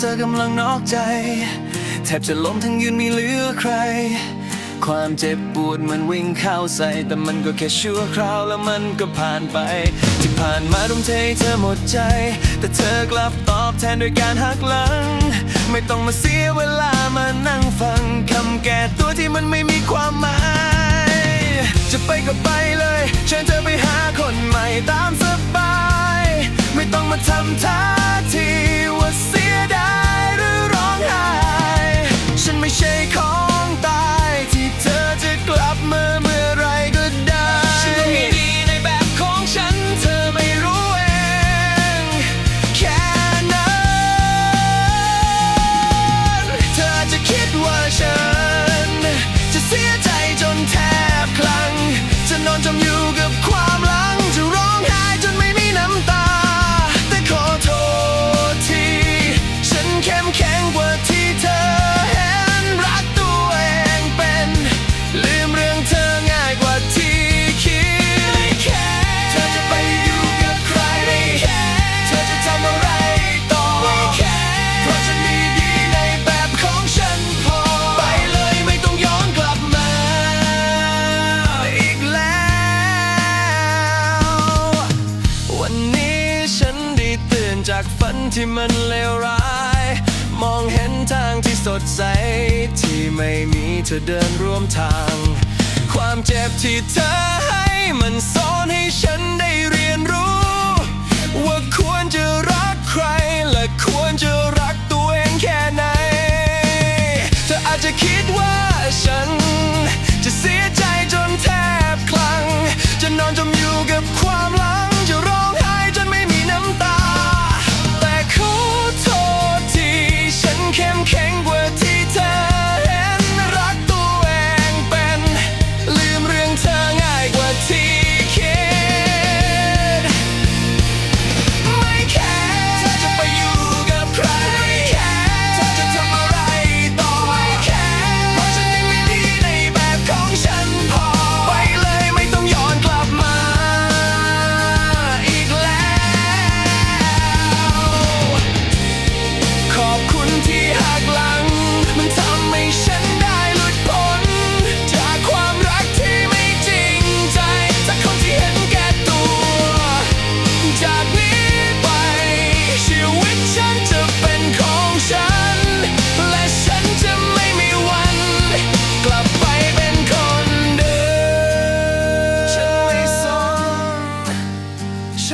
เธอกำลังนอกใจ แทบจะล้มทั้งยืนไม่เหลือใคร ความเจ็บปวดมันวิ่งเข้าใส่ แต่มันก็แค่ชั่วคราวแล้วมันก็ผ่านไป ที่ผ่านมาทุ่มเทให้เธอหมดใจ แต่เธอกลับตอบแทนด้วยการหักหลัง ไม่ต้องมาเสียเวลามานั่งฟังคำแก่ตัวที่มันไม่มีความหมาย จะไปก็ไปเลยเชิญเธอไปหาคนใหม่ตามสบาย ไม่ต้องมาทำท่า จะ ฝันที่มันเลวร้าย มองเห็นทางที่สดใส ที่ไม่มีเธอเดินร่วมทาง ความเจ็บที่เธอให้มันสอนให้ฉัน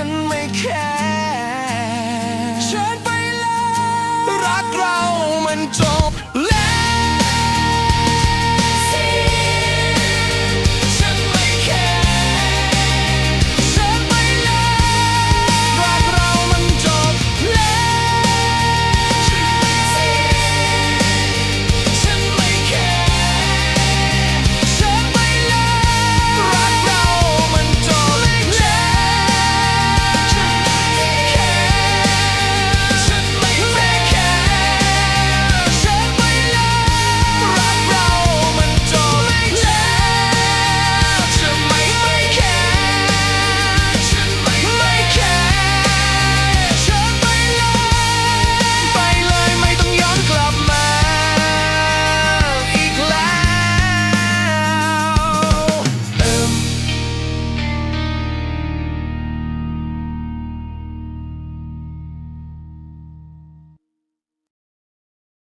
doesn't make.